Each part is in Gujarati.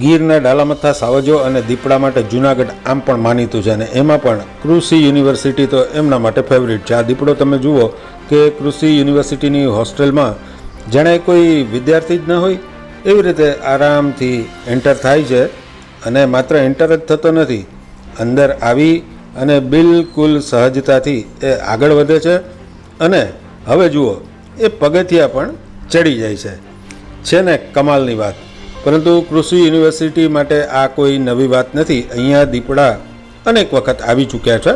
ગીરના ડાલામથ્થા સાવજો અને દીપડા માટે જુનાગઢ આમ પણ માનીતું છે અને એમાં પણ કૃષિ યુનિવર્સિટી તો એમના માટે ફેવરિટ છે. આ દીપડો તમે જુઓ કે કૃષિ યુનિવર્સિટીની હોસ્ટેલમાં જાણે કોઈ વિદ્યાર્થી જ ન હોય, એવી રીતે આરામથી એન્ટર થાય છે અને માત્ર એન્ટર જ થતો નથી. અંદર આવી અને બિલકુલ સહજતાથી એ આગળ વધે છે અને હવે જુઓ, એ પગથિયા પણ ચડી જાય છે. છે ને કમાલની વાત. પરંતુ કૃષિ યુનિવર્સિટી માટે આ કોઈ નવી વાત નથી. અહીંયા દીપડા અનેક વખત આવી ચૂક્યા છે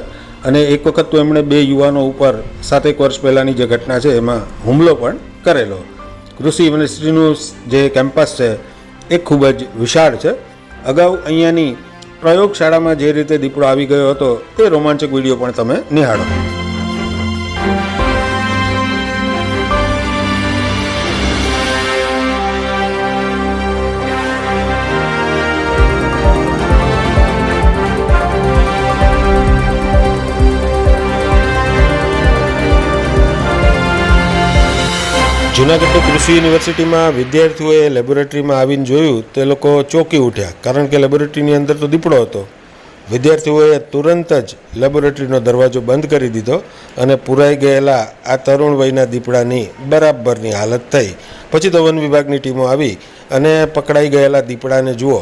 અને એક વખત તો એમણે બે યુવાનો ઉપર સાતેક વર્ષ પહેલાંની જે ઘટના છે એમાં હુમલો પણ કરેલો. કૃષિ યુનિવર્સિટીનું જે કેમ્પસ છે એ ખૂબ જ વિશાળ છે. અગાઉ અહીંયાની પ્રયોગશાળામાં જે રીતે દીપડો આવી ગયો હતો તે રોમાંચક વીડિયો પણ તમે નિહાળો. જુનાગઢની કૃષિ યુનિવર્સિટીમાં વિદ્યાર્થીઓએ લેબોરેટરીમાં આવીને જોયું, તે લોકો ચોંકી ઉઠ્યા, કારણ કે લેબોરેટરીની અંદર તો દીપડો હતો. વિદ્યાર્થીઓએ તુરંત જ લેબોરેટરીનો દરવાજો બંધ કરી દીધો અને પુરાઈ ગયેલા આ તરુણ વયના દીપડાની બરાબરની હાલત થઈ. પછી તો વન વિભાગની ટીમો આવી અને પકડાઈ ગયેલા દીપડાને જુઓ,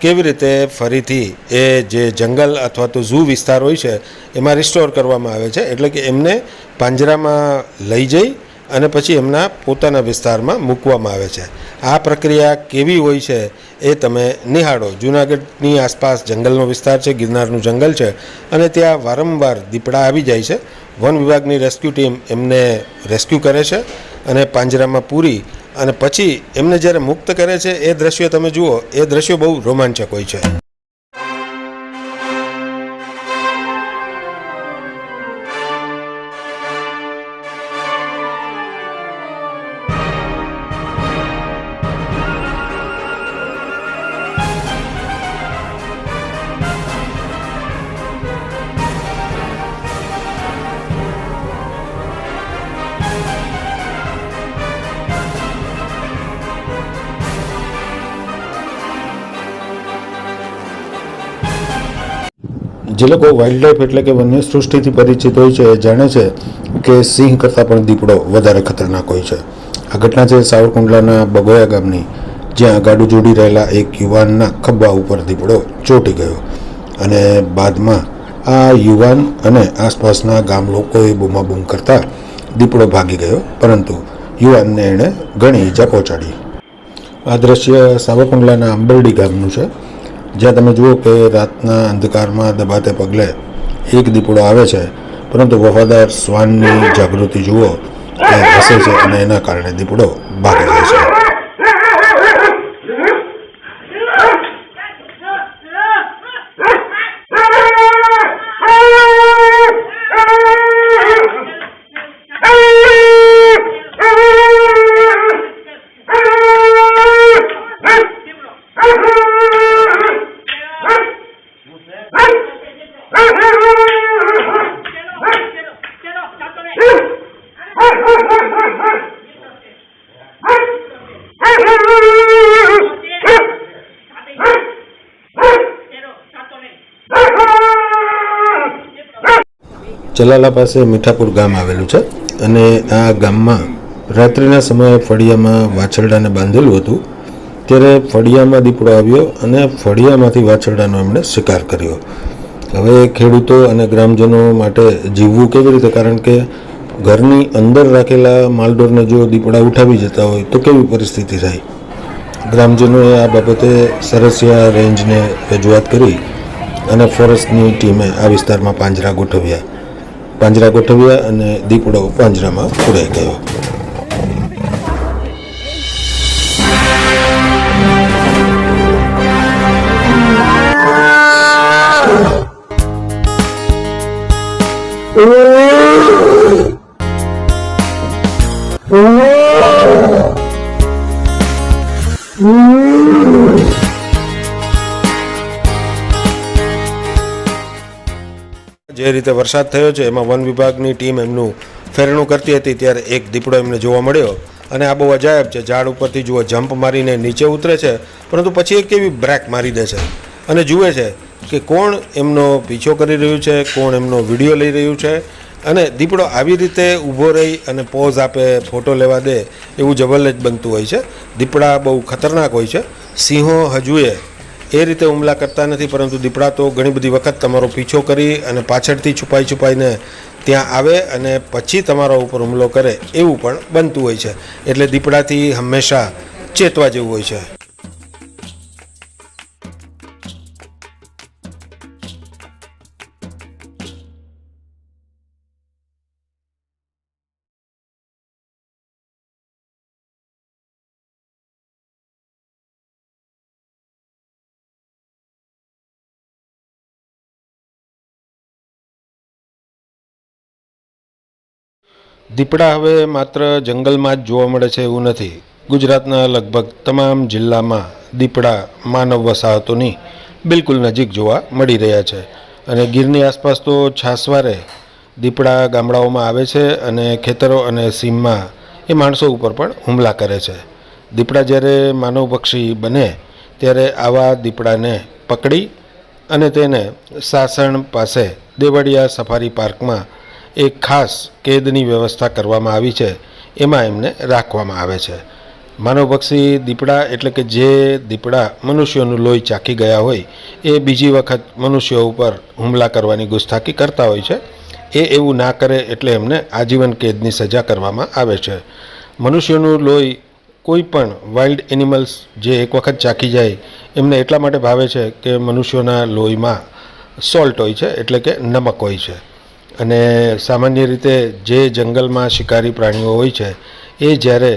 કેવી રીતે ફરીથી એ જે જંગલ અથવા તો ઝૂ વિસ્તાર હોય છે, એમાં રિસ્ટોર કરવામાં આવે છે, એટલે કે એમને પાંજરામાં લઈ જઈ અને પછી એમના પોતાના વિસ્તારમાં મૂકવામાં આવે છે. આ પ્રક્રિયા કેવી હોય છે એ તમે નિહાળો. જૂનાગઢની આસપાસ જંગલનો વિસ્તાર છે, ગિરનારનું જંગલ છે અને ત્યાં વારંવાર દીપડા આવી જાય છે. વન વિભાગની રેસ્ક્યુ ટીમ એમને રેસ્ક્યુ કરે છે અને પાંજરામાં પૂરી અને પછી એમને જ્યારે મુક્ત કરે છે, એ દ્રશ્યો તમે જુઓ, એ દ્રશ્યો બહુ રોમાંચક હોય છે. જે લોકો વાઇલ્ડ લાઈફ એટલે કે વન્ય સૃષ્ટિથી પરિચિત હોય છે એ જાણે છે કે સિંહ કરતાં પણ દીપડો વધારે ખતરનાક હોય છે. આ ઘટના છે સાવરકુંડલાના બગોયા ગામની, જ્યાં ગાડું જોડી રહેલા એક યુવાનના ખભા ઉપર દીપડો ચોંટી ગયો અને બાદમાં આ યુવાન અને આસપાસના ગામ લોકોએ બૂમાબૂમ કરતા દીપડો ભાગી ગયો, પરંતુ યુવાનને એણે ઘણી ઈજા પહોંચાડી. આ દ્રશ્ય સાવરકુંડલાના અંબરડી ગામનું છે. જ્યાં તમે જુઓ કે રાતના અંધકારમાં દબાતે પગલે એક દીપડો આવે છે, પરંતુ વફાદાર શ્વાનની જાગૃતિ જુઓ એ હસે છે અને એના કારણે દીપડો ભાગી જાય છે. ચલાલા પાસે મીઠાપુર ગામ આવેલું છે અને આ ગામમાં રાત્રિના સમયે ફળિયામાં વાછરડાને બાંધેલું હતું. ત્યારે ફળિયામાં દીપડો આવ્યો અને ફળિયામાંથી વાછરડાનો એમણે શિકાર કર્યો. હવે ખેડૂતો અને ગ્રામજનો માટે જીવવું કેવી રીતે? કારણ કે ઘરની અંદર રાખેલા માલડોરને જો દીપડા ઉઠાવી જતા હોય તો કેવી પરિસ્થિતિ થાય? ગ્રામજનોએ આ બાબતે સરસિયા રેન્જને રજૂઆત કરી અને ફોરેસ્ટની ટીમે આ વિસ્તારમાં પાંજરા ગોઠવ્યા. પાંજરા ગોઠવ્યા અને દીપડો પાંજરામાં પુરાઈ ગયો. જે રીતે વરસાદ થયો છે, એમાં વન વિભાગની ટીમ એમનું ફેરણું કરતી હતી, ત્યારે એક દીપડો એમને જોવા મળ્યો. અને આ બહુ અજાયબ છે, ઝાડ ઉપરથી જુઓ જમ્પ મારીને નીચે ઉતરે છે, પરંતુ પછી એક કેવી બ્રેક મારી દે છે. અને જુએ છે કે કોણ એમનો પીછો કરી રહ્યું છે, કોણ એમનો વીડિયો લઈ રહ્યું છે. અને દીપડો આવી રીતે ઊભો રહી અને પોઝ આપે, ફોટો લેવા દે, એવું જબરજસ્ત બનતું હોય છે. દીપડા બહુ ખતરનાક હોય છે. સિંહો હજુએ એ રીતે હુમલા કરતા નથી, પરંતુ દીપડા તો ઘણી બધી વખત તમારો પીછો કરી અને પાછળથી છુપાઈ છુપાઈને ત્યાં આવે અને પછી તમારા ઉપર હુમલો કરે એવું પણ બનતું હોય છે. એટલે દીપડાથી હંમેશા ચેતવા જેવું હોય છે. દીપડા હવે માત્ર જંગલમાં જ જોવા મળે છે એવું નથી. ગુજરાતના લગભગ તમામ જિલ્લામાં દીપડા માનવ વસાહતોની બિલકુલ નજીક જોવા મળી રહ્યા છે. અને ગીરની આસપાસ તો છાસવારે દીપડા ગામડાઓમાં આવે છે અને ખેતરો અને સીમમાં એ માણસો ઉપર પણ હુમલા કરે છે. દીપડા જ્યારે માનવ પક્ષી બને ત્યારે આવા દીપડાને પકડી અને તેને સાસણ પાસે દેવળિયા સફારી પાર્કમાં એક ખાસ કેદની વ્યવસ્થા કરવામાં આવી છે, એમાં એમને રાખવામાં આવે છે. માનવભક્ષી દીપડા એટલે કે જે દીપડા મનુષ્યોનું લોહી ચાખી ગયા હોય, એ બીજી વખત મનુષ્યો ઉપર હુમલા કરવાની ગુસ્તાખી કરતા હોય છે, એ એવું ના કરે એટલે એમને આજીવન કેદની સજા કરવામાં આવે છે. મનુષ્યોનું લોહી કોઈ પણ વાઇલ્ડ એનિમલ્સ જે એક વખત ચાખી જાય, એમને એટલા માટે ભાવે છે કે મનુષ્યોના લોહીમાં સોલ્ટ હોય છે, એટલે કે નમક હોય છે. અને સામાન્ય રીતે જે જંગલમાં શિકારી પ્રાણીઓ હોય છે, એ જ્યારે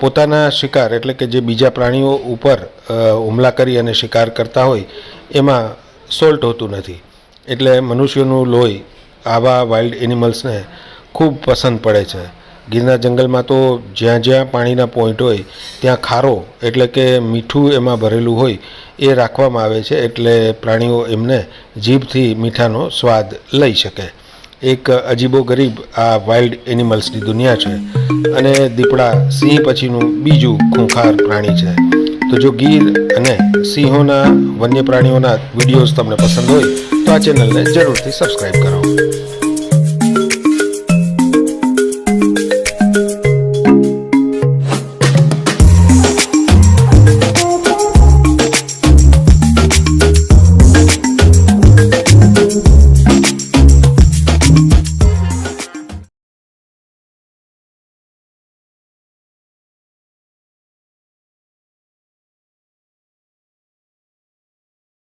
પોતાના શિકાર એટલે કે જે બીજા પ્રાણીઓ ઉપર હુમલા કરી અને શિકાર કરતા હોય, એમાં સોલ્ટ હોતું નથી. એટલે મનુષ્યનું લોહી આવા વાઇલ્ડ એનિમલ્સને ખૂબ પસંદ પડે છે. ગીરના જંગલમાં તો જ્યાં જ્યાં પાણીના પોઈન્ટ હોય, ત્યાં ખારો એટલે કે મીઠું એમાં ભરેલું હોય, એ રાખવામાં આવે છે એટલે પ્રાણીઓ એમને જીભથી મીઠાનો સ્વાદ લઈ શકે. એક અજીબો ગરીબ આ વાઇલ્ડ એનિમલ્સની દુનિયા છે અને દીપડા સિંહ પછીનું બીજું ખૂંખાર પ્રાણી છે. તો જો ગીર અને સિંહોના વન્ય પ્રાણીઓના વિડીયોઝ તમને પસંદ હોય, તો આ ચેનલને જરૂરથી સબસ્ક્રાઈબ કરો.